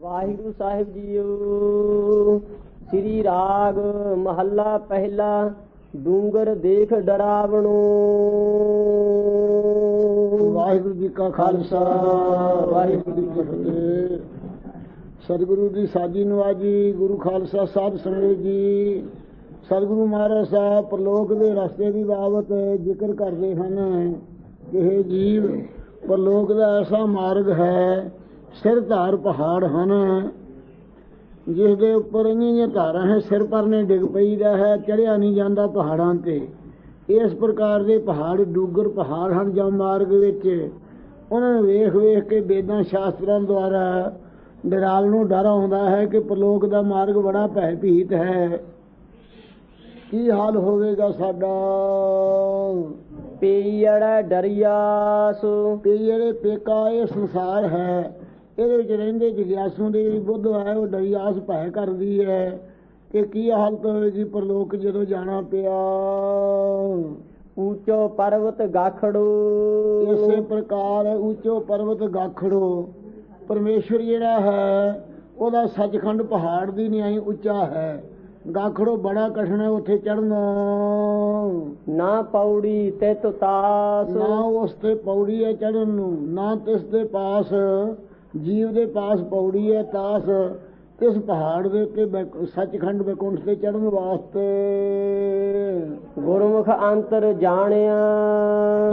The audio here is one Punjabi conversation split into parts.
ਵਾਹਿਗੁਰੂ ਸਾਹਿਬ ਜੀਓ। ਸ੍ਰੀ ਰਾਗ ਮਹੱਲਾ ਪਹਿਲਾ, ਡੂੰਗਰ ਦੇਖ ਡਰਾਵਣੋ। ਵਾਹਿਗੁਰੂ ਜੀ ਕਾ ਖਾਲਸਾ, ਵਾਹਿਗੁਰੂ ਜੀ ਕੀ ਫਤਿਹ। ਸਤਿਗੁਰੂ ਦੀ ਸਾਜੀ ਨਵਾਜੀ, ਗੁਰੂ ਖਾਲਸਾ ਸਾਹਿਬ ਸੰਗਤ ਜੀ। ਸਤਿਗੁਰੂ ਮਹਾਰਾਜ ਸਾਹਿਬ, ਪ੍ਰਲੋਕ ਦੇ ਰਸਤੇ ਦੀ ਬਾਬਤ ਜ਼ਿਕਰ ਕਰਦੇ ਹਨ ਕਿ ਇਹ ਜੀਵ ਪ੍ਰਲੋਕ ਦਾ ਐਸਾ ਮਾਰਗ ਹੈ ਸਿਰ ਧਾਰ ਪਹਾੜ ਹਨ। ਜਿਸ ਦੇ ਉੱਪਰ ਇੰਨੀਆਂ ਧਾਰਾਂ ਹੈ ਸਿਰ ਪਰ ਨੇ ਡਿੱਗ ਪਈਦਾ ਹੈ ਚੜਿਆ ਨਹੀਂ ਜਾਂਦਾ ਪਹਾੜਾਂ ਤੇ। ਇਸ ਪ੍ਰਕਾਰ ਦੇ ਪਹਾੜ ਡੂਗਰ ਪਹਾੜ ਹਨ ਜਾਂ ਮਾਰਗ ਵਿੱਚ। ਉਹਨਾਂ ਨੂੰ ਵੇਖ ਵੇਖ ਕੇ ਵੇਦਾਂ ਸ਼ਾਸਤਰਾਂ ਦੁਆਰਾ ਡਰਾਲ ਨੂੰ ਡਰ ਆਉਂਦਾ ਹੈ ਕਿ ਪ੍ਰਲੋਕ ਦਾ ਮਾਰਗ ਬੜਾ ਭੈ ਭੀਤ ਹੈ। ਕੀ ਹਾਲ ਹੋਵੇਗਾ ਸਾਡਾ? ਪੀੜ ਡਰਿਆਸ। ਜਿਹੜੇ ਪੇਕਾ ਇਹ ਸੰਸਾਰ ਹੈ। ਇਹਦੇ ਵਿੱਚ ਰਹਿੰਦੇ ਜਿਗਿਆਸੂ ਦੀ ਜਿਹੜੀ ਬੁੱਧ ਹੈ ਉਹ ਡਰਿਆਸ ਭੈ ਕਰਦੀ ਹੈ ਕਿ ਕੀ ਹਾਲਤ ਹੋਵੇਗੀ ਪ੍ਰਲੋਕ ਜਦੋਂ ਜਾਣਾ ਪਿਆ? ਉੱਚੋ ਪਰਵਤ ਗਾਖੜੋ। ਇਸੇ ਪ੍ਰਕਾਰ ਉੱਚੋ ਪਰਵਤ ਗਾਖੜੋ। ਪਰਮੇਸ਼ਰ ਜਿਹੜਾ ਹੈ ਉਹਦਾ ਸੱਚਖੰਡ ਪਹਾੜ ਦੀ ਨਿਆਈ ਉੱਚਾ ਹੈ। ਗਾਖੜੋ ਬੜਾ ਕਠਿਨ ਹੈ ਉੱਥੇ ਚੜਨਾ ਨਾ ਪੌੜੀ ਤੇ ਤੁਤਾਸ ਨਾ ਉਸ ਤੇ ਪੌੜੀ ਹੈ ਚੜਨ ਨੂੰ ਨਾ ਤਿਸ ਦੇ ਪਾਸ। ਜੀਵ ਦੇ ਪਾਸ ਪੌੜੀ ਹੈ ਤਾਸ ਇਸ ਪਹਾੜ ਦੇ ਉੱਤੇ ਸੱਚਖੰਡ ਬੈਕੁੰਠ ਤੇ ਚੜਨ ਵਾਸਤੇ? ਗੁਰਮੁਖ ਅੰਤਰ ਜਾਣਿਆ।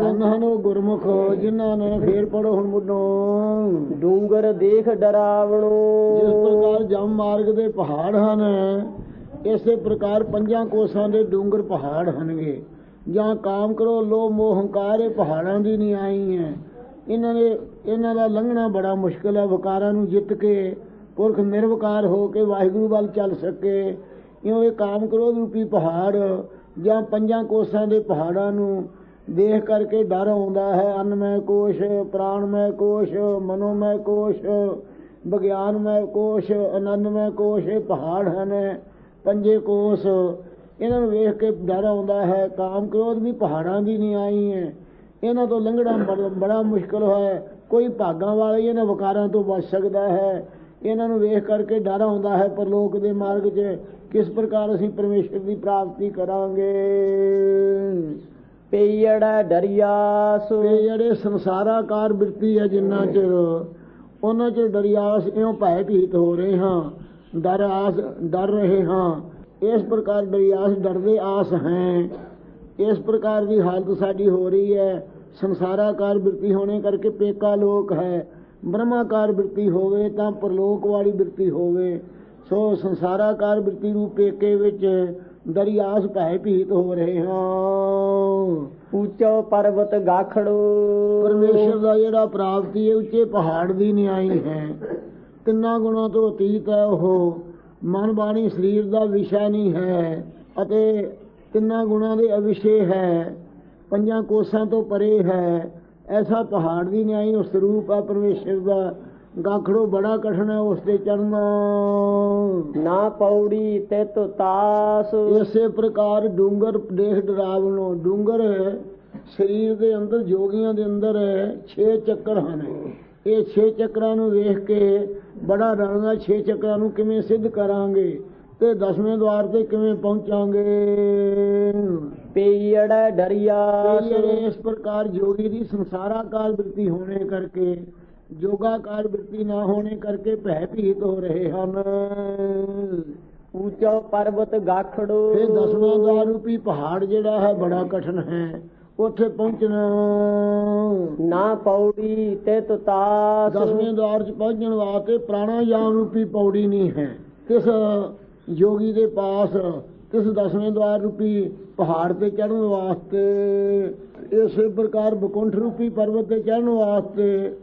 ਧੰਨ ਹਨ ਉਹ ਗੁਰਮੁਖ ਜਿਨ੍ਹਾਂ ਨੇ ਫੇਰ ਪੜੋ ਹੁਣ ਮੁੱਢੋਂ। ਡੂੰਗਰ ਦੇਖ ਡਰਾਵਣੋ। ਜਿਸ ਪ੍ਰਕਾਰ ਜਮ ਮਾਰਗ ਦੇ ਪਹਾੜ ਹਨ ਇਸੇ ਪ੍ਰਕਾਰ ਪੰਜਾਂ ਕੋਸਾਂ ਦੇ ਡੂੰਗਰ ਪਹਾੜ ਹਨਗੇ ਜਾਂ ਕਾਮ ਕਰੋ ਲੋ ਮੋਹ ਹੰਕਾਰ ਇਹ ਪਹਾੜਾਂ ਦੀ ਨਹੀਂ ਆਈ ਹੈ। ਇਹਨਾਂ ਨੇ ਇਹਨਾਂ ਦਾ ਲੰਘਣਾ ਬੜਾ ਮੁਸ਼ਕਲ ਹੈ ਵਿਕਾਰਾਂ ਨੂੰ ਜਿੱਤ ਕੇ, ਪੁਰਖ ਨਿਰਵਕਾਰ ਹੋ ਕੇ ਵਾਹਿਗੁਰੂ ਵੱਲ ਚੱਲ ਸਕੇ। ਕਿਉਂ ਇਹ ਕਾਮ ਕ੍ਰੋਧ ਰੂਪੀ ਪਹਾੜ ਜਾਂ ਪੰਜਾਂ ਕੋਸਾਂ ਦੇ ਪਹਾੜਾਂ ਨੂੰ ਦੇਖ ਕਰਕੇ ਡਰ ਆਉਂਦਾ ਹੈ। ਅੰਨਮੈ ਕੋਸ਼, ਪ੍ਰਾਣਮੈ ਕੋਸ਼, ਮਨੋਮੈ ਕੋਸ਼, ਵਿਗਿਆਨਮੈ ਕੋਸ਼ ਆਨੰਦਮੈ ਕੋਸ਼, ਇਹ ਪਹਾੜ ਹਨ, ਪੰਜੇ ਕੋਸ। ਇਹਨਾਂ ਨੂੰ ਵੇਖ ਕੇ ਡਰ ਆਉਂਦਾ ਹੈ। ਕਾਮ ਕ੍ਰੋਧ ਵੀ ਪਹਾੜਾਂ ਦੀ ਨਹੀਂ ਆਈ ਹੈ। ਇਹਨਾਂ ਤੋਂ ਲੰਘਣਾ ਬੜਾ- ਮੁਸ਼ਕਲ ਹੈ ਕੋਈ ਭਾਗਾਂ ਵਾਲਾ ਹੀ ਇਹਨਾਂ ਵਿਕਾਰਾਂ ਤੋਂ ਬਚ ਸਕਦਾ ਹੈ। ਇਹਨਾਂ ਨੂੰ ਵੇਖ ਕਰਕੇ ਡਰ ਆਉਂਦਾ ਹੈ ਪਰਲੋਕ ਦੇ ਮਾਰਗ 'ਚ। ਕਿਸ ਪ੍ਰਕਾਰ ਅਸੀਂ ਪਰਮੇਸ਼ਰ ਦੀ ਪ੍ਰਾਪਤੀ ਕਰਾਂਗੇ? ਪੀੜ ਡਰਿਆਸ ਜਿਹੜੇ ਸੰਸਾਰਾਕਾਰ ਬਿਰਤੀ ਹੈ ਜਿੰਨਾ ਚਿਰ। ਉਹਨਾਂ ਚ ਡਰਿਆਸ ਇਉਂ ਭੈ ਭੀਤ ਹੋ ਰਹੇ ਹਾਂ। ਡਰ ਆਸ ਡਰ ਰਹੇ ਹਾਂ। ਇਸ ਪ੍ਰਕਾਰ ਡਰਿਆਸ ਡਰਦੇ ਆਸ ਹੈ। ਇਸ ਪ੍ਰਕਾਰ ਦੀ ਹਾਲਤ ਸਾਡੀ ਹੋ ਰਹੀ ਹੈ। ਸੰਸਾਰਾਕਾਰ ਬਿਰਤੀ ਹੋਣੇ ਕਰਕੇ ਪੇਕਾ ਲੋਕ ਹੈ। ਬ੍ਰਹਮਾਕਾਰ ਬਿਰਤੀ ਹੋਵੇ ਤਾਂ ਪਰਲੋਕ ਵਾਲੀ ਬਿਰਤੀ ਹੋਵੇ। ਸੋ ਸੰਸਾਰਾਕਾਰ ਬਿਰਤੀ ਰੂਪ ਪੇਕੇ ਵਿੱਚ ਦਰਿਆਸ ਭੈ ਭੀਤ ਹੋ ਰਹੇ ਹਾਂ। ਉੱਚੋ ਪਰਵਤ ਗਾਖੜੋ। ਪਰਮੇਸ਼ਰ ਦਾ ਜਿਹੜਾ ਪ੍ਰਾਪਤੀ ਹੈ ਉੱਚੇ ਪਹਾੜ ਦੀ ਨਿਆਈ ਹੈ। ਤਿੰਨਾਂ ਗੁਣਾਂ ਤੋਂ ਅਤੀਤ ਹੈ ਉਹ। ਮਨ ਬਾਣੀ ਸਰੀਰ ਦਾ ਵਿਸ਼ਾ ਨਹੀਂ ਹੈ ਅਤੇ ਤਿੰਨਾਂ ਗੁਣਾਂ ਦੇ ਅਵਿਸ਼ੇ ਹੈ ਪੰਜਾਂ ਕੋਸਾਂ ਤੋਂ ਪਰੇ ਹੈ। ਐਸਾ ਪਹਾੜ ਦੀ ਨਿਆਈ ਉਸ ਰੂਪ ਹੈ ਪਰਮੇਸ਼ਰ ਦਾ। ਗਾਖੜੋ ਬੜਾ ਕਠਿਨ ਹੈ ਉਸ ਤੇ ਚੜਨਾ ਨਾ ਪੌੜੀ ਤੇ ਤੁਤਾਸ। ਇਸੇ ਪ੍ਰਕਾਰ ਡੂੰਗਰ ਦੇਖ ਡਰਾਵਣੋ। ਡੂੰਗਰ ਸਰੀਰ ਦੇ ਅੰਦਰ ਜੋਗੀਆਂ ਦੇ ਅੰਦਰ 6 ਚੱਕਰ ਹਨ। ਇਹ 6 ਚੱਕਰਾਂ ਨੂੰ ਵੇਖ ਕੇ ਬੜਾ ਡਰਨਾ 6 ਚੱਕਰਾਂ ਨੂੰ ਕਿਵੇਂ ਸਿੱਧ ਕਰਾਂਗੇ? ਤੇ ਦਸਵੇਂ ਦਵਾਰ ਤੇ ਕਿਵੇਂ ਪਹੁੰਚਾਂਗੇ? ਪੀੜ ਜਿਹੜੇ ਇਸ ਪ੍ਰਕਾਰ ਜੋਗੀ ਦੀ ਸੰਸਾਰਾਕਾਰ ਬਿਰਤੀ ਹੋਣੇ ਕਰਕੇ ਜੋਗਾਕਾਰ ਬਿਰਤੀ ਨਾ ਹੋਣੇ ਕਰਕੇ ਭੈ ਭੀਤ ਹੋ ਰਹੇ ਹਨ। ਉੱਚੋ ਪਰਵਤ ਗਾਖੜੋ। ਇਹ ਦਸਵਾਂ ਦਵਾਰ ਰੂਪੀ ਪਹਾੜ ਜਿਹੜਾ ਹੈ ਬੜਾ ਕਠਿਨ ਹੈ ਉੱਥੇ ਪਹੁੰਚਣਾ। ਨਾ ਪੌੜੀ ਤੇ ਤੁਤਾਸ। ਦਸਵੇਂ ਦਵਾਰ 'ਚ ਪਹੁੰਚਣ ਵਾਸਤੇ ਪ੍ਰਾਣਾਯਾਮ ਰੂਪੀ ਪੌੜੀ ਨਹੀਂ ਹੈ। ਕਿਸ ਯੋਗੀ ਦੇ ਪਾਸ ਕਿਸ ਦਸਵੇਂ ਦਵਾਰ ਰੂਪੀ ਪਹਾੜ ਤੇ ਚੜ੍ਹਨ ਵਾਸਤੇ, ਇਸੇ ਪ੍ਰਕਾਰ ਬਕੁੰਠ ਰੂਪੀ ਪਰਬਤ ਤੇ ਚੜ੍ਹਨ ਵਾਸਤੇ,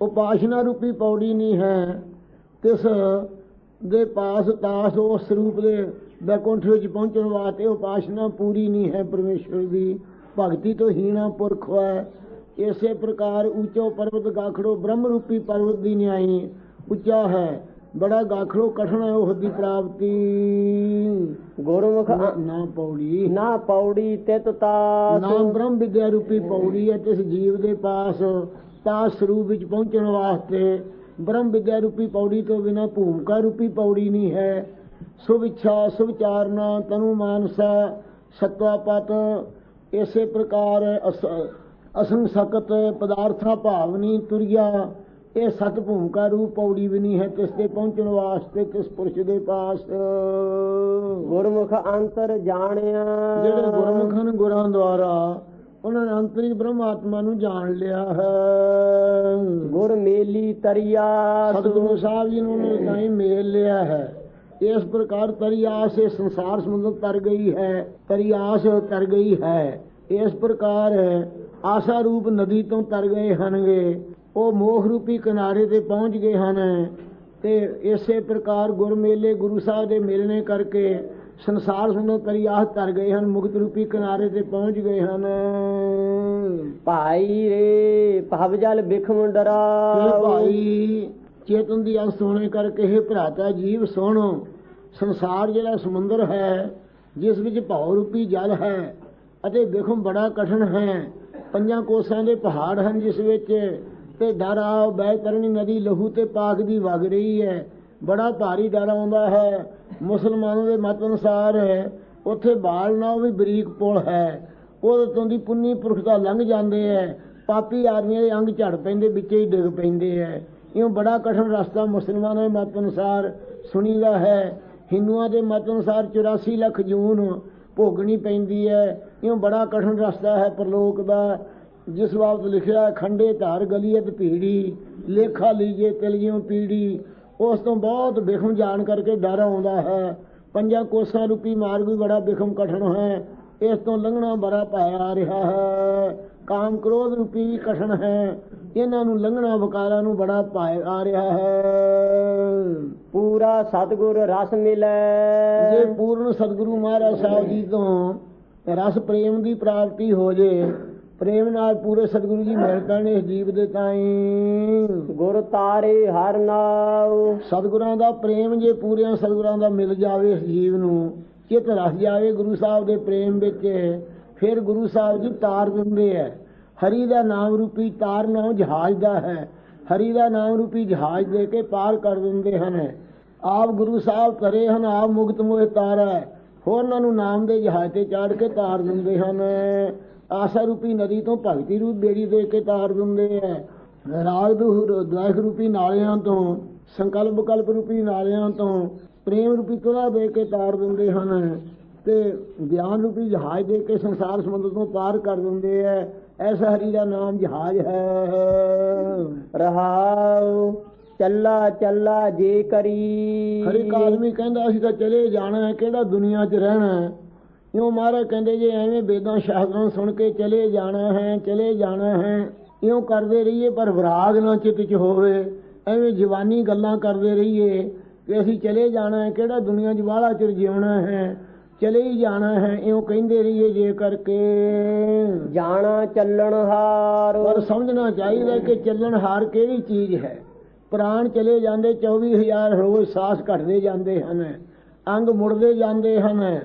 ਉਪਾਸ਼ਨਾ ਰੂਪੀ ਪੌੜੀ ਨਹੀਂ ਹੈ, ਕਿਸ ਦੇ ਪਾਸ ਤਾਸ ਉਸ ਰੂਪ ਦੇ ਬੈਕੁੰਠ ਵਿੱਚ ਪਹੁੰਚਣ ਵਾਸਤੇ ਉਪਾਸ਼ਨਾ ਪੂਰੀ ਨਹੀਂ ਹੈ ਪਰਮੇਸ਼ਵਰ ਦੀ, ਭਗਤੀ ਤੋਂ ਹੀਣਾ ਪੁਰਖ ਹੈ। ਇਸੇ ਪ੍ਰਕਾਰ ਉੱਚੋ ਪਰਬਤ ਗਾਖੜੋ ਬ੍ਰਹਮ ਰੂਪੀ ਪਰਬਤ ਦੀ ਨਿਆਈ ਉੱਚਾ ਹੈ। ਬੜਾ ਗਾਖੜੋ ਕਠਨ ਹੈ ਉਹ ਦੀ ਪ੍ਰਾਪਤੀ। ਗੁਰਮੁਖ ਨਾ- ਨਾ ਪੌੜੀ। ਨਾ ਪੌੜੀ ਤੇ ਤੁਤਾਸ ਨਾਮ ਬ੍ਰਹਮ ਵਿਦਿਆ ਰੂਪੀ ਪੌੜੀ ਹੈ ਤਿਸ ਜੀਵ ਦੇ ਪਾਸ ਤਾਸ ਸਰੂਪ ਵਿੱਚ ਪਹੁੰਚਣ ਵਾਸਤੇ ਬ੍ਰਹਮ ਵਿਦਿਆ ਰੂਪੀ ਪੌੜੀ ਤੋਂ ਬਿਨਾ ਭੂਮਿਕਾ ਰੂਪੀ ਪੌੜੀ ਨਹੀਂ ਹੈ। ਸੁਭ ਇੱਛਾ ਸੁਭ ਚਾਰਨਾ ਤਨੂ ਮਾਨਸਾ ਸਤਵਾਪਤ ਇਸੇ ਪ੍ਰਕਾਰ ਅਸ- ਅਸੰਸਕਤ ਪਦਾਰਥਾ ਭਾਵਨੀ ਤੁਰਿਆ ਇਹ ਸਤ ਭੂਮਿਕਾ ਰੂਪ ਪੌੜੀ ਵੀ ਨਹੀਂ ਹੈ ਤਿਸ ਤੇ ਪਹੁੰਚਣ ਵਾਸਤੇ ਕਿਸ ਪੁਰਸ਼ ਦੇ ਪਾਸ। ਗੁਰਮੁਖ ਅੰਤਰ ਜਾਣਿਆ। ਜਿਹੜੇ ਗੁਰਮੁਖਾਂ ਨੇ ਗੁਰਾਂ ਦੁਆਰਾ ਉਹਨਾਂ ਨੇ ਅੰਤਰੀ ਬ੍ਰਹਮ ਆਤਮਾ ਨੂੰ ਜਾਣ ਲਿਆ ਹੈ। ਗੁਰ ਮੇਲੀ ਤਰੀਆ ਸਤਿਗੁਰੂ ਸਾਹਿਬ ਜੀ ਨੂੰ ਉਹਨਾਂ ਤਾਂ ਹੀ ਮੇਲ ਲਿਆ ਹੈ। ਇਸ ਪ੍ਰਕਾਰ ਤਰਿਆਸ ਇਹ ਸੰਸਾਰ ਸਮੁੰਦਰ ਤਰ ਗਈ ਹੈ ਤਰਿਆਸ ਤਰ ਗਈ ਹੈ। ਇਸ ਪ੍ਰਕਾਰ ਆਸਾ ਰੂਪ ਨਦੀ ਤੋਂ ਤਰ ਗਏ ਹਨਗੇ ਉਹ ਮੋਹ ਰੂਪੀ ਕਿਨਾਰੇ ਤੇ ਪਹੁੰਚ ਗਏ ਹਨ ਤੇ ਇਸੇ ਪ੍ਰਕਾਰ ਗੁਰ ਮੇਲੇ ਗੁਰੂ ਸਾਹਿਬ ਦੇ ਮਿਲਣੇ ਕਰਕੇ ਸੰਸਾਰ ਸਮੁੰਦਰ ਤਰਿਆਸ ਤਰ ਗਏ ਹਨ ਮੁਕਤ ਰੂਪੀ ਕਿਨਾਰੇ ਤੇ ਪਹੁੰਚ ਗਏ ਹਨ। ਭਾਈ ਰੇ ਭਵ ਜਲ ਬਿਖਮ ਡਰਾ। ਭਾਈ? ਚੇਤਨ ਦੀ ਅੰਸ ਹੋਣੇ ਕਰਕੇ ਇਹ ਭਰਾਤਾ ਜੀਵ ਸੁਣੋ ਸੰਸਾਰ ਜਿਹੜਾ ਸਮੁੰਦਰ ਹੈ ਜਿਸ ਵਿੱਚ ਭਉ ਰੂਪੀ ਜਲ ਹੈ ਅਤੇ ਦੇਖੋ ਬੜਾ ਕਠਨ ਹੈ ਪੰਜਾਂ ਕੋਸਾਂ ਦੇ ਪਹਾੜ ਹਨ ਜਿਸ ਵਿੱਚ ਤੇ ਡਰ ਆ ਬਹਿ ਨਦੀ ਲਹੂ ਤੇ ਪਾਕ ਦੀ ਵਗ ਰਹੀ ਹੈ। ਬੜਾ ਭਾਰੀ ਡਰ ਆਉਂਦਾ ਹੈ। ਮੁਸਲਮਾਨਾਂ ਦੇ ਮਤ ਅਨੁਸਾਰ ਉੱਥੇ ਬਾਲ ਨਾ ਵੀ ਬਰੀਕ ਪੁਲ ਹੈ। ਉਹਦੇ ਤੋਂ ਦੀ ਪੁੰਨੀ ਪੁਰਖਤਾ ਲੰਘ ਜਾਂਦੇ ਹੈ। ਪਾਪੀ ਆਦਮੀਆਂ ਦੇ ਅੰਗ ਝੜ ਪੈਂਦੇ, ਵਿੱਚੇ ਹੀ ਡਿੱਗ ਪੈਂਦੇ ਹੈ। ਇਉਂ ਬੜਾ ਕਠਿਨ ਰਸਤਾ ਮੁਸਲਮਾਨਾਂ ਦੇ ਮਤ ਅਨੁਸਾਰ ਸੁਣੀਦਾ ਹੈ। ਹਿੰਦੂਆਂ ਦੇ ਮਤ ਅਨੁਸਾਰ 84 ਲੱਖ ਜੂਨ ਭੋਗਣੀ ਪੈਂਦੀ ਹੈ। ਇਉਂ ਬੜਾ ਕਠਿਨ ਰਸਤਾ ਹੈ ਪਰਲੋਕ ਦਾ। ਜਿਸ ਬਾਬਤ ਲਿਖਿਆ ਹੈ, ਖੰਡੇ ਧਾਰ ਗਲੀਅਤ ਭੀੜੀ ਲੇਖਾ ਲੀਜੇ ਤਿਲਜਿਉ ਪੀੜੀ। ਉਸ ਤੋਂ ਬਹੁਤ ਬਿਖਮ ਜਾਣ ਕਰਕੇ ਡਰ ਆਉਂਦਾ ਹੈ। ਪੰਜਾਂ ਕੋਸਾਂ ਰੂਪੀ ਮਾਰਗ ਵੀ ਬੜਾ ਬਿਖਮ ਕਠਨ ਹੈ। ਇਸ ਤੋਂ ਲੰਘਣਾ ਬੜਾ ਭਾਇਆ ਆ ਰਿਹਾ ਹੈ। ਕਾਮ ਕ੍ਰੋਧ ਰੂਪੀ ਵੀ ਕਠਨ ਹੈ। ਇਹਨਾਂ ਨੂੰ ਲੰਘਣਾ ਵਕਾਰਾਂ ਨੂੰ ਬੜਾ ਭਾਇਆ ਆ ਰਿਹਾ ਹੈ। ਪੂਰਾ ਸਤਗੁਰ ਰਸ ਮਿਲੈ। ਜੇ ਪੂਰਨ ਸਤਿਗੁਰੂ ਮਹਾਰਾਜ ਸਾਹਿਬ ਜੀ ਤੋਂ ਰਸ ਪ੍ਰੇਮ ਦੀ ਪ੍ਰਾਪਤੀ ਹੋ ਜੇ ਪ੍ਰੇਮ ਨਾਲ ਪੂਰੇ ਸਤਿਗੁਰੂ ਜੀ ਮਿਲ ਪੈਣ ਇਸ ਜੀਵ ਦੇ ਤਾਈਂ। ਗੁਰ ਤਾਰੇ ਹਰ ਨਾਉ। ਸਤਿਗੁਰਾਂ ਦਾ ਪ੍ਰੇਮ ਜੇ ਪੂਰਿਆਂ ਸਤਿਗੁਰਾਂ ਦਾ ਮਿਲ ਜਾਵੇ ਇਸ ਜੀਵ ਨੂੰ ਚਿਤ ਰਸ ਜਾਵੇ ਗੁਰੂ ਸਾਹਿਬ ਦੇ ਪ੍ਰੇਮ ਵਿੱਚ ਫਿਰ ਗੁਰੂ ਸਾਹਿਬ ਜੀ ਤਾਰ ਦਿੰਦੇ ਐ। ਹਰੀ ਦਾ ਨਾਮ ਰੂਪੀ ਤਾਰ ਨਾਮ ਜਹਾਜ਼ ਦਾ ਹੈ। ਹਰੀ ਦਾ ਨਾਮ ਰੂਪੀ ਜਹਾਜ਼ ਦੇ ਕੇ ਪਾਰ ਕਰ ਦਿੰਦੇ ਹਨ। ਆਪ ਗੁਰੂ ਸਾਹਿਬ ਕਰੇ ਹਨ ਆਪ ਮੁਕਤ ਮੋਹਿ ਤਾਰੈ ਹੋਰਨਾਂ ਨੂੰ ਨਾਮ ਦੇ ਜਹਾਜ਼ ਤੇ ਚਾੜ ਕੇ ਤਾਰ ਦਿੰਦੇ ਹਨ। ਆਸਾ ਰੂਪੀ ਨਦੀ ਤੋਂ ਭਗਤੀ ਰੂਪ ਬੇੜੀ ਦੇ ਕੇ ਤਾਰ ਦਿੰਦੇ ਐ ਰਾਗ ਦੂਰ ਦ੍ਰਖ ਰੂਪੀ ਨਾਲਿਆਂ ਤੋਂ, ਸੰਕਲਪ ਵਿਕਲਪ ਰੂਪੀ ਨਾਲਿਆਂ ਤੋਂ, ਪ੍ਰੇਮ ਰੂਪੀ ਤੁਲਾ ਦੇ ਕੇ ਤਾਰ ਦਿੰਦੇ ਹਨ ਤੇ ਗਿਆਨ ਰੂਪੀ ਜਹਾਜ਼ ਦੇ ਕੇ ਸੰਸਾਰ ਸਮੁੰਦਰ ਤੋਂ ਪਾਰ ਕਰ ਦਿੰਦੇ ਐ ਐਸਾ ਹਰੀ ਦਾ ਨਾਮ ਜਹਾਜ਼ ਹੈ। ਰਹਾਉ, ਚੱਲਾ ਚੱਲਾ ਜੇ ਕਰੀ। ਹਰ ਇੱਕ ਆਦਮੀ ਕਹਿੰਦਾ ਅਸੀਂ ਤਾਂ ਚਲੇ ਜਾਣਾ ਹੈ, ਕਿਹੜਾ ਦੁਨੀਆ 'ਚ ਰਹਿਣਾ ਹੈ? ਇਉਂ ਮਹਾਰਾਜ ਕਹਿੰਦੇ ਜੇ ਐਵੇਂ ਵੇਦਾਂ ਸ਼ਾਸਤਰਾਂ ਸੁਣ ਕੇ ਚਲੇ ਜਾਣਾ ਹੈ ਚਲੇ ਜਾਣਾ ਹੈ ਇਉਂ ਕਰਦੇ ਰਹੀਏ ਪਰ ਵਿਰਾਗ ਨਾ ਚਿੱਤ 'ਚ ਹੋਵੇ ਐਵੇਂ ਜਵਾਨੀ ਗੱਲਾਂ ਕਰਦੇ ਰਹੀਏ ਕਿ ਅਸੀਂ ਚਲੇ ਜਾਣਾ ਹੈ ਕਿਹੜਾ ਦੁਨੀਆ 'ਚ ਬਾਹਲਾ ਚਿਰ ਜਿਉਣਾ ਹੈ ਚਲੇ ਹੀ ਜਾਣਾ ਹੈ ਇਉਂ ਕਹਿੰਦੇ ਰਹੀਏ ਜੇ ਕਰਕੇ। ਜਾਣਾ ਚੱਲਣ ਹਾਰ। ਪਰ ਸਮਝਣਾ ਚਾਹੀਦਾ ਕਿ ਚੱਲਣ ਹਾਰ ਕਿਹੜੀ ਚੀਜ਼ ਹੈ? ਪ੍ਰਾਣ ਚਲੇ ਜਾਂਦੇ 24000 ਰੋਜ਼ ਸਾਹ ਘਟਦੇ ਜਾਂਦੇ ਹਨ ਅੰਗ ਮੁੜਦੇ ਜਾਂਦੇ ਹਨ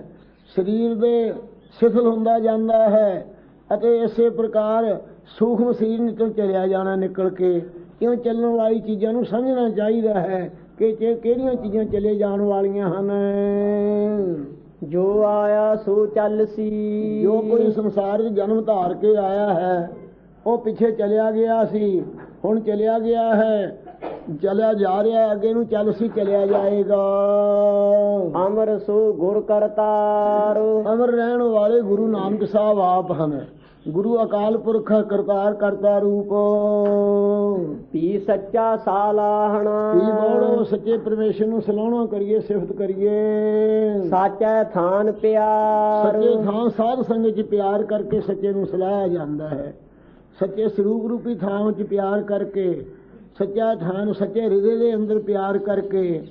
ਸਰੀਰ ਦੇ ਸਿਥਲ ਹੁੰਦਾ ਜਾਂਦਾ ਹੈ ਅਤੇ ਇਸੇ ਪ੍ਰਕਾਰ ਸੂਖਮ ਸਰੀਰ ਨਿਕਲ ਚਲਿਆ ਜਾਣਾ ਨਿਕਲ ਕੇ। ਕਿਉਂ ਚੱਲਣ ਵਾਲੀ ਚੀਜ਼ਾਂ ਨੂੰ ਸਮਝਣਾ ਚਾਹੀਦਾ ਹੈ ਕਿ ਕਿ- ਕਿਹੜੀਆਂ ਚੀਜ਼ਾਂ ਚਲੇ ਜਾਣ ਵਾਲੀਆਂ ਹਨ? ਜੋ ਆਇਆ ਸੋ ਚੱਲ ਸੀ। ਜੋ ਕੋਈ ਸੰਸਾਰ 'ਚ ਜਨਮ ਧਾਰ ਕੇ ਆਇਆ ਹੈ ਉਹ ਪਿੱਛੇ ਚਲਿਆ ਗਿਆ ਸੀ ਹੁਣ ਚਲਿਆ ਗਿਆ ਹੈ ਚਲਿਆ ਜਾ ਰਿਹਾ ਅੱਗੇ ਨੂੰ ਚੱਲ ਸੀ ਚਲਿਆ ਜਾਏਗਾ। ਅਮਰ ਸੋ ਗੁਰ ਕਰਤਾਰ। ਅਮਰ ਰਹਿਣ ਵਾਲੇ ਗੁਰੂ ਨਾਨਕ ਸਾਹਿਬ ਆਪ ਹਨ। ਗੁਰੂ ਅਕਾਲ ਪੁਰਖ ਕਰਤਾਰ ਕਰਤਾ ਰੂਪ। ਪੀ ਸੱਚਾ ਸਾਲਾਹਣਾ ਕੀ ਬੋੜੋ ਸੱਚੇ ਪਰਮੇਸ਼ਰ ਨੂੰ ਸਲਾਹਣਾ ਕਰੀਏ ਸਿਫਤ ਕਰੀਏ। ਸਾਚੈ ਥਾਨ ਪਿਆਰ। ਸੱਚੇ ਥਾਂ ਸਾਧ ਸੰਗਤ 'ਚ ਪਿਆਰ ਕਰਕੇ ਸੱਚੇ ਨੂੰ ਸਲਾਹਿਆ ਜਾਂਦਾ ਹੈ। ਸੱਚੇ ਸਰੂਪ ਰੂਪੀ ਥਾਂ ਵਿੱਚ ਪਿਆਰ ਕਰਕੇ ਸੱਚਾ ਥਾਂ ਸੱਚੇ ਹਿਰਦੇ ਦੇ ਅੰਦਰ ਪਿਆਰ ਕਰਕੇ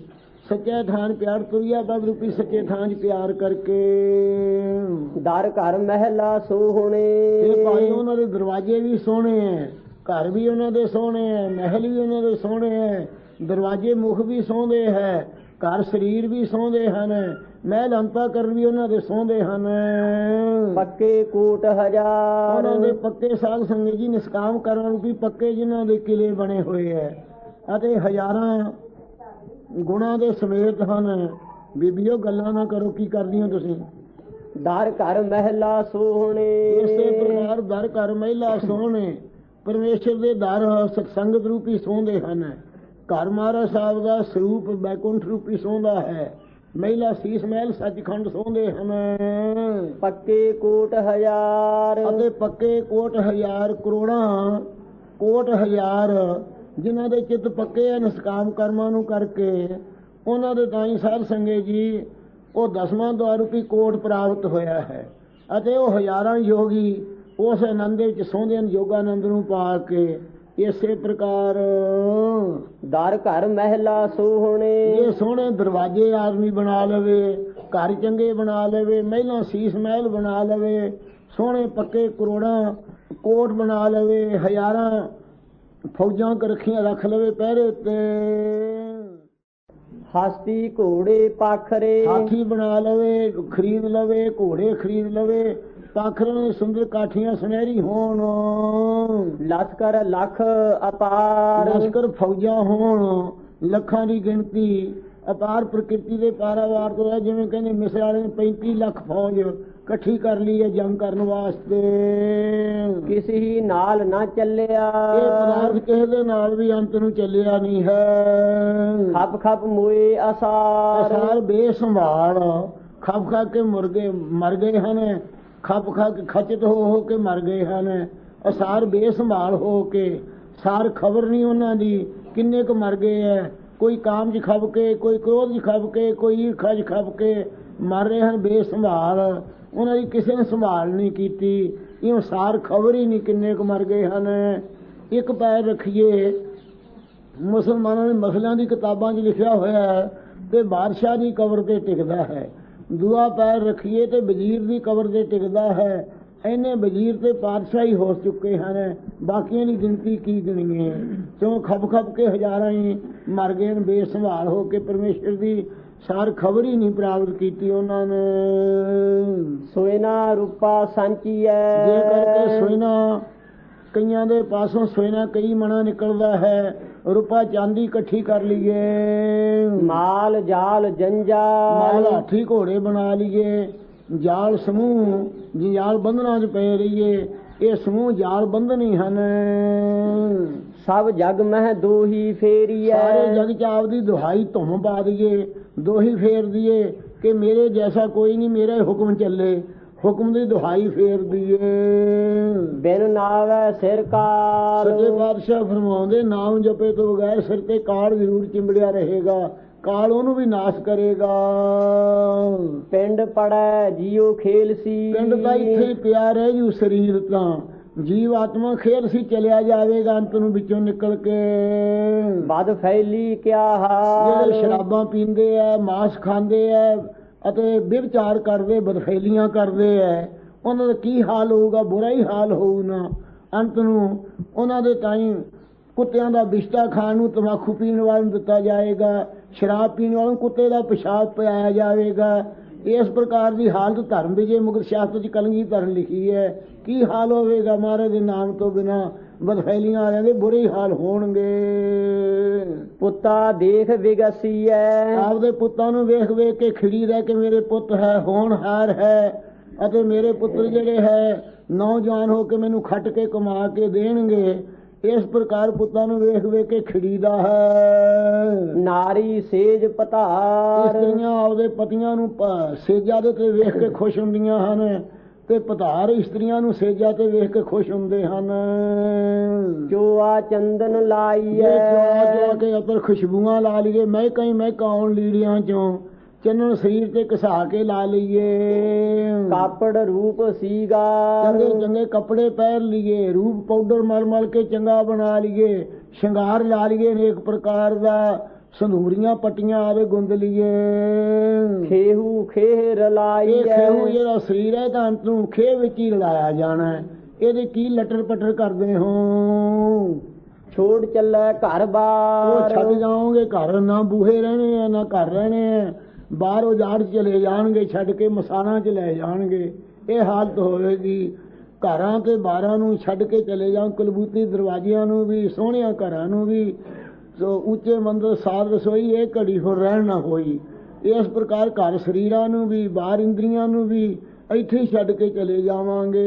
ਸੱਚਾ ਥਾਂ ਪਿਆਰ ਤੁਰਿਆ ਬਦ ਰੂਪੀ ਸੱਚੇ ਥਾਂ 'ਚ ਪਿਆਰ ਕਰਕੇ। ਦਰ ਘਰ ਮਹਿਲਾ ਸੋ ਹੋਣੇ ਇਹ ਭਾਈ ਉਹਨਾਂ ਦੇ ਦਰਵਾਜ਼ੇ ਵੀ ਸੋਹਣੇ ਐ ਘਰ ਵੀ ਉਹਨਾਂ ਦੇ ਸੋਹਣੇ ਐ ਮਹਿਲ ਵੀ ਉਹਨਾਂ ਦੇ ਸੋਹਣੇ ਐ ਦਰਵਾਜ਼ੇ ਮੁਖ ਵੀ ਸੋਹਣੇ ਹੈ ਘਰ ਸਰੀਰ ਵੀ ਸੋਹਣੇ ਹਨ ਮਹਿਲ ਅੰਤਾ ਕਰਨ ਵੀ ਉਹਨਾਂ ਦੇ ਸੋਹਣੇ ਹਨ। ਪੱਕੇ ਕੋਟ ਹਜ਼ਾਰ। ਉਹਨਾਂ ਦੇ ਪੱਕੇ ਸਾਧ ਸੰਗਤ ਜੀ ਨਿਸਕਾਮ ਕਰਨ ਰੂਪੀ ਪੱਕੇ ਜਿਨ੍ਹਾਂ ਦੇ ਕਿਲੇ ਬਣੇ ਹੋਏ ਐ। ਅਤੇ ਹਜ਼ਾਰਾਂ ਗੁਣਾਂ ਦੇ ਸਮੇਤ ਹਨ। ਬੀਬੀਓ ਗੱਲਾਂ ਨਾ ਕਰੋ ਕੀ ਕਰਦੀਆਂ ਤੁਸੀਂ? ਦਰ ਘਰ ਮਹਿਲਾ ਸੋਹਣੇ। ਇਸੇ ਪ੍ਰਕਾਰ ਦਰ ਘਰ ਮਹਿਲਾ ਸੋਹਣੇ। ਪਰਮੇਸ਼ਰ ਦੇ ਦਰ ਸਤਸੰਗਤ ਰੂਪੀ ਸੋਹੰਦੇ ਹਨ। ਘਰ ਮਹਾਰਾਜ ਸਾਹਿਬ ਦਾ ਸਰੂਪ ਬੈਕੁੰਠ ਰੂਪੀ ਸੋਹੰਦਾ ਹੈ। ਮਹਿਲਾ ਸੀਸ ਮਹਿਲ ਸੱਚਖੰਡ ਸੋਹੰਦੇ ਹਨ। ਪੱਕੇ ਕੋਟ ਹਜ਼ਾਰ। ਅਤੇ ਪੱਕੇ ਕੋਟ ਹਜ਼ਾਰ ਕਰੋੜਾਂ ਕੋਟ ਹਜ਼ਾਰ ਜਿਨ੍ਹਾਂ ਦੇ ਚਿੱਤ ਪੱਕੇ ਹਨ ਸਕਾਮ ਕਰਮਾਂ ਨੂੰ ਕਰਕੇ ਉਹਨਾਂ ਦੇ ਤਾਂ ਹੀ ਸਾਧ ਸੰਗੇ ਜੀ ਉਹ ਦਸਵਾਂ ਦਵਾਰ ਰੂਪੀ ਕੋਟ ਪ੍ਰਾਪਤ ਹੋਇਆ ਹੈ। ਅਤੇ ਉਹ ਹਜ਼ਾਰਾਂ ਯੋਗੀ ਉਸ ਆਨੰਦ ਵਿੱਚ ਸੌਂਦੇ ਹਨ ਯੋਗਾਨੰਦ ਨੂੰ ਪਾ ਕੇ ਇਸੇ ਪ੍ਰਕਾਰ ਦਰ ਘਰ ਮਹਿਲਾ ਸੋਹਣੇ। ਇਹ ਸੋਹਣੇ ਦਰਵਾਜ਼ੇ ਆਦਮੀ ਬਣਾ ਲਵੇ ਘਰ ਚੰਗੇ ਬਣਾ ਲਵੇ ਮਹਿਲਾਂ ਸੀਸ ਮਹਿਲ ਬਣਾ ਲਵੇ ਸੋਹਣੇ ਪੱਕੇ ਕਰੋੜਾਂ ਕੋਟ ਬਣਾ ਲਵੇ ਹਜ਼ਾਰਾਂ ਫੌਜਾਂ ਕ ਰੱਖੀਆਂ ਰੱਖ ਲਵੇ ਪਹਿਰੇ ਤੇ। ਹਸਤੀ ਘੋੜੇ ਪਾਖਰੇ। ਹਾਥੀ ਬਣਾ ਲਵੇ ਖਰੀਦ ਲਵੇ ਘੋੜੇ ਖਰੀਦ ਲਵੇ ਪਾਖਰਾਂ ਦੇ ਸੁੰਦਰ ਕਾਠੀਆਂ ਸੁਨਹਿਰੀ ਹੋਣ। ਲਸਕਰ ਲੱਖ ਅਪਾਰ। ਲਸ਼ਕਰ ਫੌਜਾਂ ਹੋਣ। ਲੱਖਾਂ ਦੀ ਗਿਣਤੀ ਅਪਾਰ ਪ੍ਰਕਿਰਤੀ ਦੇ ਪਾਰਾਵਾਰ ਤੋਂ ਹੈ ਜਿਵੇਂ ਕਹਿੰਦੇ ਮਿਸਰ ਵਾਲੇ ਨੇ 35 ਲੱਖ ਫੌਜ ਇਕੱਠੀ ਕਰ ਲਈ ਹੈ ਜੰਗ ਕਰਨ ਵਾਸਤੇ। ਕਿਸੇ ਹੀ ਨਾਲ ਨਾ ਚੱਲਿਆ। ਇਹ ਪਦਾਰਥ ਕਿਸੇ ਦੇ ਨਾਲ ਵੀ ਅੰਤ ਨੂੰ ਚੱਲਿਆ ਨਹੀਂ ਹੈ। ਖਪ ਖਪ ਮੋਏ ਅਸਾਰ। ਅਸਾਰ ਬੇਸੰਭਾਲ। ਖਪ ਖਾ ਕੇ ਮੁਰਗੇ ਮਰ ਗਏ ਹਨ। ਖਪ ਖੱਪ ਕੇ ਖਚਤ ਹੋ ਹੋ ਕੇ ਮਰ ਗਏ ਹਨ। ਅਸਾਰ ਬੇਸੰਭਾਲ ਹੋ ਕੇ, ਸਾਰ ਖਬਰ ਨਹੀਂ ਉਹਨਾਂ ਦੀ ਕਿੰਨੇ ਕੁ ਮਰ ਗਏ ਐ। ਕੋਈ ਕਾਮ 'ਚ ਖਪ ਕੇ, ਕੋਈ ਕ੍ਰੋਧ 'ਚ ਖਪ ਕੇ, ਕੋਈ ਈਰਖਾ 'ਚ ਖਪ ਕੇ ਮਰ ਰਹੇ ਹਨ ਬੇਸੰਭਾਲ। ਉਹਨਾਂ ਦੀ ਕਿਸੇ ਨੇ ਸੰਭਾਲ ਨਹੀਂ ਕੀਤੀ। ਇਹ ਸਾਰ ਖਬਰ ਹੀ ਨਹੀਂ ਕਿੰਨੇ ਕੁ ਮਰ ਗਏ ਹਨ। ਇੱਕ ਪੈਰ ਰੱਖੀਏ, ਮੁਸਲਮਾਨਾਂ ਦੇ ਮਸਲਿਆਂ ਦੀ ਕਿਤਾਬਾਂ 'ਚ ਲਿਖਿਆ ਹੋਇਆ ਹੈ ਤੇ ਬਾਦਸ਼ਾਹ ਦੀ ਕਬਰ ਤੇ ਟਿਕਦਾ ਹੈ। ਦੂਆ ਪੈਰ ਰੱਖੀਏ ਤੇ ਵਜ਼ੀਰ ਦੀ ਕਬਰ ਤੇ ਟਿਕਦਾ ਹੈ। ਇਹਨੇ ਵਜ਼ੀਰ ਤੇ ਪਾਤਸ਼ਾਹ ਹੀ ਹੋ ਚੁੱਕੇ ਹਨ। ਬਾਕੀਆਂ ਦੀ ਗਿਣਤੀ ਕੀ ਗਿਣੀਏ? ਕਿਉਂ ਖਪ ਖਪ ਕੇ ਹਜ਼ਾਰਾਂ ਹੀ ਮਰ ਗਏ ਨੇ ਬੇਸੰਭਾਲ ਹੋ ਕੇ ਪਰਮੇਸ਼ਰ ਦੀ ਸਾਰ ਖਬਰ ਹੀ ਨਹੀਂ ਪ੍ਰਾਪਤ ਕੀਤੀ ਉਹਨਾਂ ਨੇ। ਸੋਇਨਾ ਰੂਪਾ ਸੰਚੀਐ ਜੇ ਕਰਕੇ ਸੋਇਨਾ ਕਈਆਂ ਦੇ ਪਾਸੋਂ ਸੋਇਨਾ ਕਈ ਮਣਾ ਨਿਕਲਦਾ ਹੈ। ਰੁਪਾ ਚਾਂਦੀ ਇਕੱਠੀ ਕਰ ਲਈਏ। ਮਾਲ ਜਾਲ ਮਾਲ ਜੰਜਾਲ ਹਾਥੀ ਘੋੜੇ ਬਣਾ ਲਈਏ। ਜਾਲ ਸਮੂਹ ਜੀ ਜਾਲ ਬੰਧਨਾਂ 'ਚ ਪਏ ਰਹੀਏ। ਇਹ ਸਮੂਹ ਜਾਲ ਬੰਧਨੀ ਹਨ। ਸਭ ਜਗ ਮਹਿ ਦੋਹੀ ਫੇਰੀਐ। ਸਾਰੇ ਜਗ 'ਚ ਆਪਦੀ ਦੁਹਾਈ ਧੁੰਮ ਪਾ ਦਈਏ। ਦੋਹੀ ਫੇਰ ਦਈਏ ਕਿ ਮੇਰੇ ਜੈਸਾ ਕੋਈ ਨਹੀਂ ਮੇਰਾ ਹੁਕਮ ਚੱਲੇ। ਹੁਕਮ ਦੀ ਦੁਹਾਈ ਫੇਰ ਦਈਏ। ਬਿਨ ਨਾਵੈ ਸਿਰ ਕਾਲ। ਸੱਚੇ ਬਾਦਸ਼ਾਹ ਫਰਮਾਉਂਦੇ ਨਾਮ ਜਪੇ ਤੋਂ ਬਗੈਰ ਸਿਰ ਤੇ ਕਾਲ ਜ਼ਰੂਰ ਚਿੰਬੜਿਆ ਰਹੇਗਾ ਕਾਲ ਉਹਨੂੰ ਵੀ ਨਾਸ਼ ਕਰੇਗਾ। ਪਿੰਡ ਪੜੈ ਜੀਉ ਖੇਲ ਸੀ। ਪਿੰਡ ਦਾ ਇੱਥੇ ਹੀ ਪਿਆ ਰਹਿ ਜੂ ਸਰੀਰ ਤਾਂ ਜੀਵ ਆਤਮਾ ਖੇਰ ਸੀ ਚਲਿਆ ਜਾਵੇਗਾ ਅੰਤ ਨੂੰ ਵਿੱਚੋਂ ਨਿਕਲ ਕੇ। ਬਦ ਫੈਲੀ ਕਿਆ ਹਾਲ। ਜਿਹੜੇ ਸ਼ਰਾਬਾਂ ਪੀਂਦੇ ਐ ਮਾਸ ਖਾਂਦੇ ਐ ਅਤੇ ਵਿਵਚਾਰ ਕਰਦੇ, ਬਦਫੈਲੀਆਂ ਕਰਦੇ ਐ। ਉਹਨਾਂ ਦਾ ਕੀ ਹਾਲ ਹੋਊਗਾ, ਬੁਰਾ ਹੀ ਹਾਲ ਹੋਊਗਾ ਅੰਤ ਨੂੰ ਉਹਨਾਂ ਦੇ ਤਾਈਂ ਕੁੱਤਿਆਂ ਦਾ ਬਿਸ਼ਤਾ ਖਾਣ ਨੂੰ ਤਮਾਕੂ ਪੀਣ ਵਾਲੇ ਨੂੰ ਦਿੱਤਾ ਜਾਏਗਾ, ਸ਼ਰਾਬ ਪੀਣ ਵਾਲੇ ਨੂੰ ਕੁੱਤੇ ਦਾ ਪਿਸ਼ਾਬ ਪਿਆਇਆ ਜਾਵੇਗਾ। ਇਸ ਪ੍ਰਕਾਰ ਦੀ ਹਾਲਤ ਧਰਮ ਵਿਜੇ ਮੁਗਲ ਸ਼ਾਸਤਰ ਚ ਕਲਗੀ ਧਰਨ ਲਿਖੀ ਹੈ ਕੀ ਹਾਲ ਹੋਵੇਗਾ ਮਹਾਰਾਜ ਦੇ ਨਾਮ ਤੋਂ ਬਿਨਾ? ਬਦਫੈਲੀਆਂ ਵਾਲਿਆਂ ਦੇ ਬੁਰੇ ਹਾਲ ਹੋਣਗੇ। ਪੁੱਤਾ ਦੇਖ ਵਿਗਸੀਐ। ਆਪਦੇ ਪੁੱਤਾਂ ਨੂੰ ਵੇਖ ਵੇਖ ਕੇ ਖਿੜੀ ਰਹਿ ਕੇ ਮੇਰੇ ਪੁੱਤ ਹੈ ਹੋਣਹਾਰ ਹੈ ਅਤੇ ਮੇਰੇ ਪੁੱਤਰ ਜਿਹੜੇ ਹੈ ਨੌਜਵਾਨ ਹੋ ਕੇ ਮੈਨੂੰ ਖੱਟ ਕੇ ਕਮਾ ਕੇ ਦੇਣਗੇ। ਇਸ ਪ੍ਰਕਾਰ ਪੁੱਤਾਂ ਨੂੰ ਵੇਖ ਵੇਖ ਕੇ ਖਿੜੀਦਾ ਹੈ। ਨਾਰੀ ਸੇਜ ਪਧਾਰ ਇਸਤਰੀਆਂ ਆਪਦੇ ਪਤੀਆਂ ਨੂੰ ਸੇਜਾ ਦੇ ਤੇ ਵੇਖ ਕੇ ਖੁਸ਼ ਹੁੰਦੀਆਂ ਹਨ। ਤੇ ਪਧਾਰ ਇਸਤਰੀਆਂ ਨੂੰ ਸੇਜਾ ਤੇ ਵੇਖ ਕੇ ਖੁਸ਼ ਹੁੰਦੇ ਹਨ। ਚੋਆ ਚੰਦਨ ਲਾਈਐ। ਚੋ ਚੋ ਕੇ ਉੱਪਰ ਖੁਸ਼ਬੂਆਂ ਲਾ ਲਈਏ ਮੈਂ ਕਈ ਮੈਂ ਕੌਣ ਲੀੜਿਆਂ ਚੋਂ ਚੰਨਣ ਸਰੀਰ ਤੇ ਘਸਾ ਕੇ ਲਾ ਲਈਏ। ਕਾਪੜ ਰੂਪ ਸੀਗਾ। ਚੰਗੇ ਚੰਗੇ ਕੱਪੜੇ ਪਹਿਨ ਲਈਏ ਰੂਪ ਪਾਊਡਰ ਮਲ ਮਲ ਕੇ ਚੰਗਾ ਬਣਾ ਲਈਏ ਸ਼ਿੰਗਾਰ ਲਾ ਲਈਏ ਅਨੇਕ ਪ੍ਰਕਾਰ ਦਾ। ਸੰਧੂਰੀਆਂ ਪੱਟੀਆਂ ਆਵੇ ਗੁੰਦ ਲਈਏ ਖੇਹੂ ਖੇਹ ਇਹ ਰਲਾਈਐ ਖੇਹੂ ਜਿਹੜਾ ਸਰੀਰ ਹੈ ਤਾਂ ਨੂੰ ਖੇਹ ਵਿੱਚ ਹੀ ਲੜਾਇਆ ਜਾਣਾ ਇਹਦੇ ਕੀ ਲਟਰ ਪਟਰ ਕਰਦੇ ਹੋ? ਛੋੜ ਚੱਲੈ ਘਰ ਉਹ ਬਾਰ ਛੱਡ ਜਾਓਗੇ ਘਰ ਨਾ ਬੂਹੇ ਰਹਿਣੇ ਆ ਨਾ ਘਰ ਰਹਿਣੇ ਆ ਬਾਹਰ ਉਜਾੜ ਚਲੇ ਜਾਣਗੇ ਛੱਡ ਕੇ ਮਸਾਣਾ 'ਚ ਲੈ ਜਾਣਗੇ। ਇਹ ਹਾਲਤ ਹੋਵੇਗੀ। ਘਰਾਂ ਤੇ ਬਾਰਾਂ ਨੂੰ ਛੱਡ ਕੇ ਚਲੇ ਜਾਓ ਕੁਲਬੂਤੀ ਦਰਵਾਜ਼ਿਆਂ ਨੂੰ ਵੀ ਸੋਹਣਿਆਂ ਘਰਾਂ ਨੂੰ ਵੀ। ਸੋ ਉੱਚੇ ਮੰਦਰ ਸਾਧ ਰਸੋਈ ਇਹ ਘੜੀ ਹੋ ਰਹਿਣ ਨਾ ਹੋਈ। ਇਸ ਪ੍ਰਕਾਰ ਘਰ ਸਰੀਰਾਂ ਨੂੰ ਵੀ ਬਾਹਰ ਇੰਦਰੀਆਂ ਨੂੰ ਵੀ ਇੱਥੇ ਹੀ ਛੱਡ ਕੇ ਚਲੇ ਜਾਵਾਂਗੇ।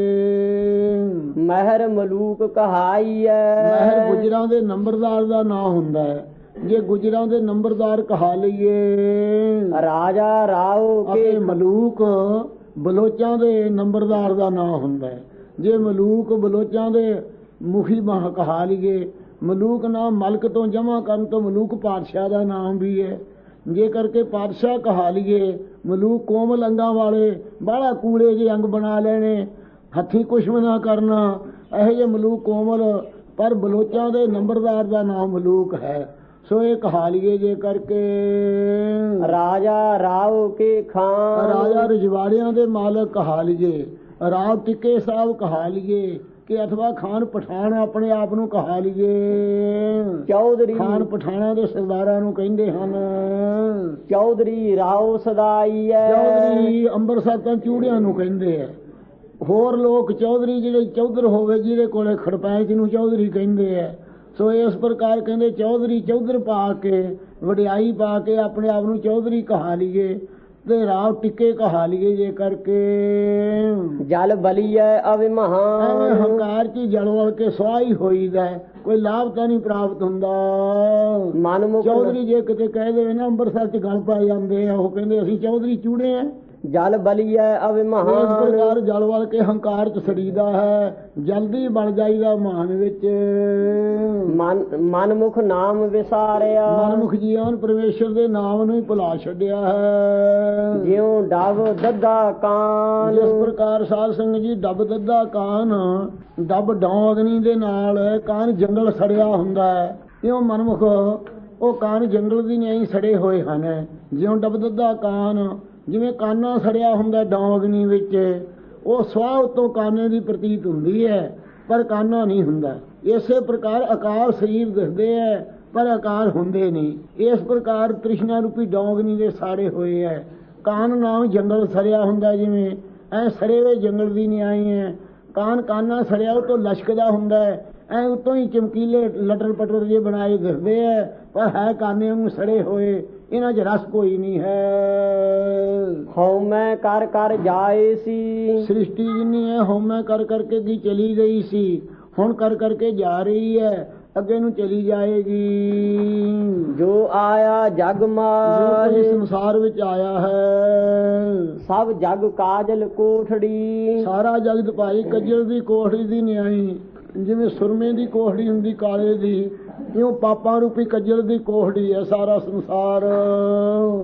ਮਹਿਰ ਮਲੂਕ ਕਹਾਈਐ। ਮਹਿਰ ਗੁਜਰਾਂ ਦੇ ਨੰਬਰਦਾਰ ਦਾ ਨਾਂ ਹੁੰਦਾ ਹੈ। ਜੇ ਗੁਜਰਾਂ ਦੇ ਨੰਬਰਦਾਰ ਕਹਾ ਲਈਏ। ਰਾਜਾ ਰਾਓ ਕੇ ਮਲੂਕ ਬਲੋਚਾਂ ਦੇ ਨੰਬਰਦਾਰ ਦਾ ਨਾਂ ਹੁੰਦਾ ਹੈ। ਜੇ ਮਲੂਕ ਬਲੋਚਾਂ ਦੇ ਮੁਖੀ ਮਹ ਕਹਾ ਲਈਏ ਮਲੂਕ ਨਾਮ ਮਲਕ ਤੋਂ ਜਮਾ ਕਰਨ ਤੋਂ ਮਲੂਕ ਪਾਤਸ਼ਾਹ ਦਾ ਨਾਮ ਵੀ ਹੈ। ਜੇ ਕਰਕੇ ਪਾਤਸ਼ਾਹ ਕਹਾ ਲਈਏ ਮਲੂਕ ਕੋਮਲ ਅੰਗਾਂ ਵਾਲੇ ਬਾਹਲਾ ਕੂੜੇ ਜੇ ਅੰਗ ਬਣਾ ਲੈਣੇ ਹੱਥੀ ਕੁਛ ਵੀ ਨਾ ਕਰਨਾ ਇਹੋ ਜਿਹੇ ਮਲੂਕ ਕੋਮਲ ਪਰ ਬਲੋਚਾਂ ਦੇ ਨੰਬਰਦਾਰ ਦਾ ਨਾਮ ਮਲੂਕ ਹੈ। ਸੋ ਇਹ ਕਹਾ ਲਈਏ ਜੇ ਕਰਕੇ ਰਾਜਾ ਰਾਓ ਕੇ ਖਾਨ। ਰਾਜਾ ਰਜਵਾੜਿਆਂ ਦੇ ਮਾਲਕ ਕਹਾ ਲਈਏ ਰਾਵ ਟਿੱਕੇ ਸਾਹਿਬ ਕਹਾ ਲਈਏ ਕਿ ਅਥਵਾ ਖਾਨ ਪਠਾਨ ਆਪਣੇ ਆਪ ਨੂੰ ਕਹਾ ਲਈਏ। ਚੌਧਰੀ ਖਾਨ ਪਠਾਣਾ ਦੇ ਸਰਦਾਰਾਂ ਨੂੰ ਕਹਿੰਦੇ ਹਨ। ਚੌਧਰੀ ਰਾਓ ਸਦਾਈਐ ਚੌਧਰੀ ਅੰਮ੍ਰਿਤਸਰ ਤਾਂ ਚੂੜਿਆਂ ਨੂੰ ਕਹਿੰਦੇ ਆ ਹੋਰ ਲੋਕ ਚੌਧਰੀ ਜਿਹੜੇ ਚੌਧਰ ਹੋਵੇ ਜਿਹਦੇ ਕੋਲੇ ਖੜਪੈਂਚ ਨੂੰ ਚੌਧਰੀ ਕਹਿੰਦੇ ਆ ਸੋ ਇਸ ਪ੍ਰਕਾਰ ਕਹਿੰਦੇ ਚੌਧਰੀ ਚੌਧਰ ਪਾ ਕੇ ਵਡਿਆਈ ਪਾ ਕੇ ਆਪਣੇ ਆਪ ਨੂੰ ਚੌਧਰੀ ਕਹਾ ਲਈਏ। ਤੇ ਰਾਵ ਟਿੱਕੇ ਕਹਾ ਲਈਏ ਜੇ ਕਰਕੇ। ਜਲ ਬਲੀਐ ਐਵੇਂ ਅਵਿਮਹਾਨ ਹੰਕਾਰ ਚ ਜਲਵਲ ਕੇ ਸਵਾਈ ਹੋਈਦਾ। ਕੋਈ ਲਾਭ ਤਾਂ ਨਹੀਂ ਪ੍ਰਾਪਤ ਹੁੰਦਾ। ਮਨਮੁਖ ਚੌਧਰੀ ਜੇ ਕਿਤੇ ਕਹਿ ਦੇਵੇ ਨਾ ਅੰਮ੍ਰਿਤਸਰ ਚ ਗੱਲ ਪੈ ਜਾਂਦੇ ਆ ਉਹ ਕਹਿੰਦੇ ਅਸੀਂ ਚੌਧਰੀ ਚੂੜੇ ਆ। ਜਲ ਬਲੀਐ ਇਸ ਅਵਿਮਹਾਨ ਪ੍ਰਕਾਰ ਜਲਵਲ ਕੇ ਹੰਕਾਰ ਚ ਸੜੀਦਾ ਹੈ ਜਲਦੀ ਬਣ ਜਾਈਦਾ ਮਾਨ ਵਿੱਚ। ਮਨ ਮਨਮੁਖ ਨਾਮ ਵਿਸਾਰਿਆ। ਮਨਮੁਖ ਜੀਵਨ ਪਰਮੇਸ਼ਰ ਦੇ ਨਾਮ ਨੂੰ ਹੀ ਭੁਲਾ ਛੱਡਿਆ ਹੈ। ਜਿਉ ਡਵ ਦੱਦਾ ਕਾਨ। ਜਿਸ ਪ੍ਰਕਾਰ ਸਾਧ ਸੰਗਤ ਜੀ ਡੱਬ ਦੱਦਾ ਕਾਨ ਡੱਬ ਡੌਂ ਅਗਨੀ ਦੇ ਨਾਲ ਕਾਨ ਜੰਗਲ ਸੜਿਆ ਹੁੰਦਾ ਹੈ। ਇਉਂ ਮਨਮੁਖ ਉਹ ਕਾਨ ਜੰਗਲ ਦੀ ਨਹੀਂ ਸੜੇ ਹੋਏ ਹਨ। ਜਿਉਂ ਡੱਬ ਦੱਦਾ ਕਾਨ ਜਿਵੇਂ ਕਾਨਾ ਸੜਿਆ ਹੁੰਦਾ ਡੌਂਗਨੀ ਵਿੱਚ, ਉਹ ਸਵਾਹ ਉਤੋਂ ਕਾਨੇ ਦੀ ਪ੍ਰਤੀਤ ਹੁੰਦੀ ਹੈ, ਪਰ ਕਾਨਾ ਨਹੀਂ ਹੁੰਦਾ। ਇਸੇ ਪ੍ਰਕਾਰ ਆਕਾਰ ਸਰੀਰ ਦਿਸਦੇ ਹੈ, ਪਰ ਆਕਾਰ ਹੁੰਦੇ ਨਹੀਂ। ਇਸ ਪ੍ਰਕਾਰ ਤ੍ਰਿਸ਼ਨਾ ਰੂਪੀ ਡੌਂਗਨੀ ਦੇ ਸਾੜੇ ਹੋਏ ਹੈ। ਕਾਨ ਨਾਮ ਜੰਗਲ ਸੜਿਆ ਹੁੰਦਾ ਜਿਵੇਂ, ਐ ਸਰੇ ਵੇ ਜੰਗਲ ਦੀ ਨਹੀਂ ਆਈ ਹੈ। ਕਾਨ ਕਾਨਾ ਸੜਿਆ ਉਹ ਤੋਂ ਲਸ਼ਕਦਾ ਹੁੰਦਾ ਹੈ, ਐ ਉਤੋਂ ਹੀ ਚਮਕੀਲੇ ਲਟਰ ਪਟਰ ਜੇ ਬਣਾਏ ਦਿਸਦੇ ਹੈ, ਪਰ ਹੈ ਕਾਨੇ ਨੂੰ ਸੜੇ ਹੋਏ। ਇਹਨਾਂ 'ਚ ਰਸ ਕੋਈ ਨਹੀਂ ਹੈ। ਹਉ ਮੈਂ ਕਰ ਕਰ ਜਾਏ ਸੀ। ਸ੍ਰਿਸ਼ਟੀ ਜਿੰਨੀ ਹੈ ਹਉਮੈ ਕਰ ਕਰਕੇ ਦੀ ਚਲੀ ਗਈ ਸੀ। ਹੁਣ ਕਰ ਕਰਕੇ ਜਾ ਰਹੀ ਹੈ ਅੱਗੇ ਨੂੰ ਚਲੀ ਜਾਏਗੀ। ਜੋ ਆਇਆ ਜਗ ਜੋ ਕੋਈ ਮਾਹਿ ਸੰਸਾਰ ਵਿੱਚ ਆਇਆ ਹੈ। ਸਭ ਜਗ ਕਾਜਲ ਕੋਠੜੀ। ਸਾਰਾ ਜਗਤ ਭਾਈ ਕੱਜਲ ਦੀ ਕੋਠੜੀ ਦੀ ਨਿਆਈ ਜਿਵੇਂ ਸੁਰਮੇ ਦੀ ਕੋਠੜੀ ਹੁੰਦੀ ਕਾਲੇ ਦੀ। ਇਉਂ ਪਾਪਾਂ ਰੂਪੀ ਕੱਜਲ ਦੀ ਕੋਠੜੀ ਹੈ ਸਾਰਾ ਸੰਸਾਰ।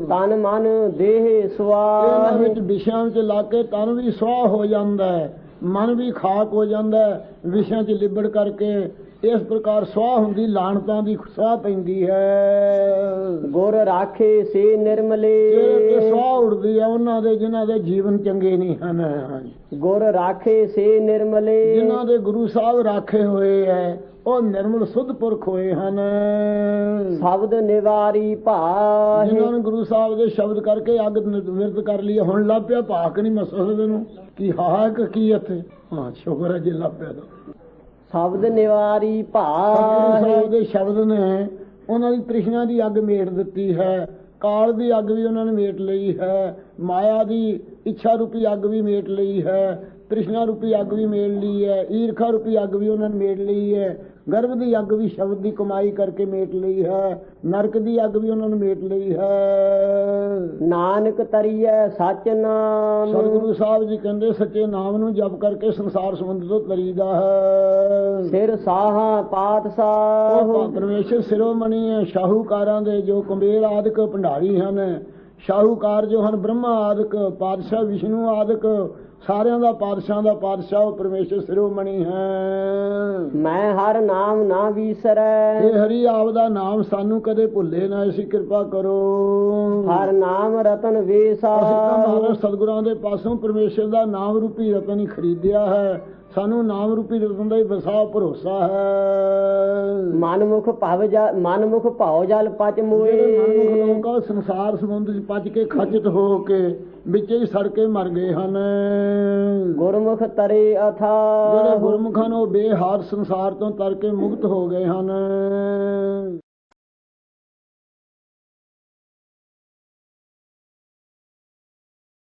ਤਨ ਮਨ ਦੇਹ ਇਹਨਾਂ ਸਵਾਹ ਵਿੱਚ ਵਿਸ਼ਿਆਂ ਵਿੱਚ ਲਾ ਕੇ ਤਨ ਵੀ ਸੁਆਹ ਹੋ ਜਾਂਦਾ ਹੈ ਮਨ ਵੀ ਖਾਕ ਹੋ ਜਾਂਦਾ ਹੈ ਵਿਸ਼ਿਆਂ 'ਚ ਲਿਬੜ ਕਰਕੇ ਇਸ ਪ੍ਰਕਾਰ ਸੁਆਹ ਹੁੰਦੀ ਲਾਣਤਾਂ ਦੀ ਸੁਆਹ ਪੈਂਦੀ ਹੈ। ਗੁਰ ਰਾਖੇ ਸੇ ਨਿਰਮਲੇ। ਤੇ ਸੁਆਹ ਉੜਦੀ ਹੈ ਉਹਨਾਂ ਦੇ ਜਿਨ੍ਹਾਂ ਦੇ ਜੀਵਨ ਚੰਗੇ ਨਹੀਂ ਹਨ ਗੁਰ ਰਾਖੇ ਸੇ ਨਿਰਮਲੇ। ਜਿਨ੍ਹਾਂ ਦੇ ਗੁਰੂ ਸਾਹਿਬ ਰਾਖੇ ਹੋਏ ਹੈ ਉਹ ਨਿਰਮਲ ਸੁਧ ਪੁਰਖ ਹੋਏ ਹਨ। ਸ਼ਬਦ ਨਿਵਾਰੀ ਭਾਹੇ। ਜਿਨ੍ਹਾਂ ਨੇ ਗੁਰੂ ਸਾਹਿਬ ਦੇ ਸ਼ਬਦ ਕਰਕੇ ਅੱਗ ਨਿਰਤ ਕਰ ਲਈ। ਹੁਣ ਲੱਭਿਆ ਭਾਕ ਨਹੀਂ ਮਸਲੇ ਦੇ ਨੂੰ। ਕੀ ਹਾ ਕਿ ਕੀ ਇੱਥੇ? ਹਾਂ ਸ਼ੁਕਰ ਹੈ ਜੇ ਲੱਭਿਆ ਤਾਂ। ਸ਼ਬਦ ਨਿਵਾਰੀ ਗੁਰੂ ਦੇ ਸ਼ਬਦ ਨੇ ਉਹਨਾਂ ਦੀ ਤ੍ਰਿਸ਼ਨਾ ਦੀ ਅੱਗ ਮੇਟ ਦਿੱਤੀ ਹੈ, ਕਾਲ ਦੀ ਅੱਗ ਵੀ ਉਹਨਾਂ ਨੇ ਮੇਟ ਲਈ ਹੈ, ਮਾਇਆ ਦੀ ਇੱਛਾ ਰੂਪੀ ਅੱਗ ਵੀ ਮੇਟ ਲਈ ਹੈ, ਤ੍ਰਿਸ਼ਨਾ ਰੂਪੀ ਅੱਗ ਵੀ ਮੇਟ ਲਈ ਹੈ, ਈਰਖਾ ਰੂਪੀ ਅੱਗ ਵੀ ਉਹਨਾਂ ਨੇ ਮੇਟ ਲਈ ਹੈ। ਗਰਭ ਦੀ ਅੱਗ ਵੀ ਸ਼ਬਦ ਦੀ ਕਮਾਈ ਕਰਕੇ ਮੇਟ ਲਈ ਹੈ ਨਰਕ ਦੀ ਅੱਗ ਵੀ ਉਹਨਾਂ ਨੇ ਮੇਟ ਲਈ ਹੈ। ਨਾਨਕ ਤਰੀਐ ਸਚ ਨਾਮ। ਸਤਿਗੁਰੂ ਸਾਹਿਬ ਜੀ ਕਹਿੰਦੇ ਸੱਚੇ ਨਾਮ ਨੂੰ ਜਪ ਕਰਕੇ ਸੰਸਾਰ ਸੰਬੰਧ ਤੋਂ ਤਰੀਦਾ ਹੈ। ਸਿਰ ਸਾਹਾ ਪਾਤ ਉਹ ਪਰਮੇਸ਼ਰ ਸਿਰੋਮਣੀ ਹੈ ਸ਼ਾਹੂਕਾਰਾਂ ਦੇ ਜੋ ਕੁੰਬੇਰ ਆਦਿਕ ਭੰਡਾਰੀ ਹਨ ਸ਼ਾਹੂਕਾਰ ਜੋ ਹਨ ਬ੍ਰਹਮਾ ਆਦਿਕ ਪਾਤਸ਼ਾਹ ਵਿਸ਼ਨੂੰ ਆਦਿਕ ਸਾਰਿਆਂ ਦਾ ਪਾਤਸ਼ਾਹ ਦਾ ਪਾਤਸ਼ਾਹ ਉਹ ਪਰਮੇਸ਼ਰ ਸਿਰੋਮਣੀ ਹੈ। ਮੈਂ ਹਰ ਨਾਮ ਨਾ ਵੀਸਰੈ। ਇਹ ਹਰੀ ਆਪ ਦਾ ਨਾਮ ਸਾਨੂੰ ਕਦੇ ਭੁੱਲੇ ਨਾ ਐਸੀ ਕਿਰਪਾ ਕਰੋ। ਹਰ ਨਾਮ ਰਤਨ ਵੇਸਾ ਅਸੀਂ ਤਾਂ ਮਹਾਰਾਜ ਸਤਿਗੁਰਾਂ ਦੇ ਪਾਸੋਂ ਪਰਮੇਸ਼ਰ ਦਾ ਨਾਮ ਰੂਪੀ ਰਤਨ ਹੀ ਖਰੀਦਿਆ ਹੈ। ਸਾਨੂੰ ਨਾਮ ਰੂਪੀ ਰਤਨ ਦਾ ਹੀ ਵਸਾ ਭਰੋਸਾ ਹੈ। ਮਨਮੁਖ ਭਵ ਜਲ ਮਨਮੁਖ ਭਾਉ ਜਲ ਪਚ ਮੋਏ ਮਨੁੱਖ ਲੋਕਾਂ ਸੰਸਾਰ ਸਮੁੰਦਰ ਚ ਪੱਜ ਕੇ ਖੱਜਤ ਹੋ ਕੇ ਵਿੱਚੇ ਹੀ ਸੜ ਕੇ ਮਰ ਗਏ ਹਨ। ਗੁਰਮੁਖ ਤਰੇ ਅਥਾ। ਜਿਹੜੇ ਗੁਰਮੁਖਾਂ ਨੂੰ ਬੇਹਾਰ ਸੰਸਾਰ ਤੋਂ ਤਰ ਕੇ ਮੁਕਤ ਹੋ ਗਏ ਹਨ।